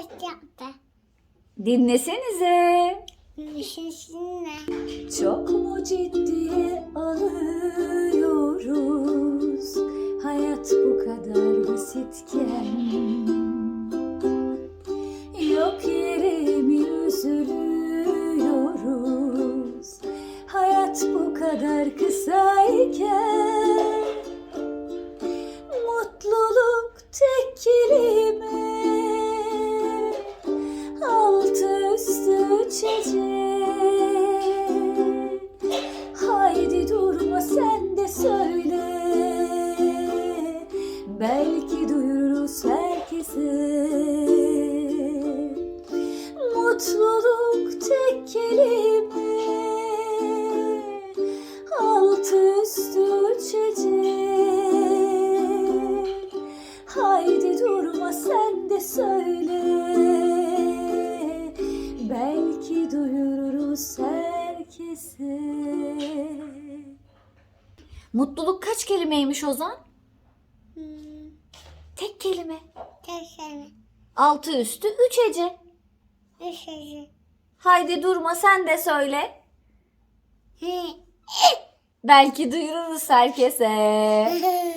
yaptı. Dinlesenize. Düşünsene. Çok mu ciddiye alıyoruz Hayat bu kadar basitken Yok yere mi üzülüyoruz Hayat bu kadar kısayken çiçek Haydi durma sen de söyle. Belki duyururuz herkese Mutluluk tek kelime. Altı üstü çiçek Haydi durma sen de söyle duyururuz herkese Mutluluk kaç kelimeymiş Ozan? Hmm, Tek kelime. tek sene. Altı üstü üç ece. Düşünsene. Haydi durma sen de söyle. Belki duyururuz herkese.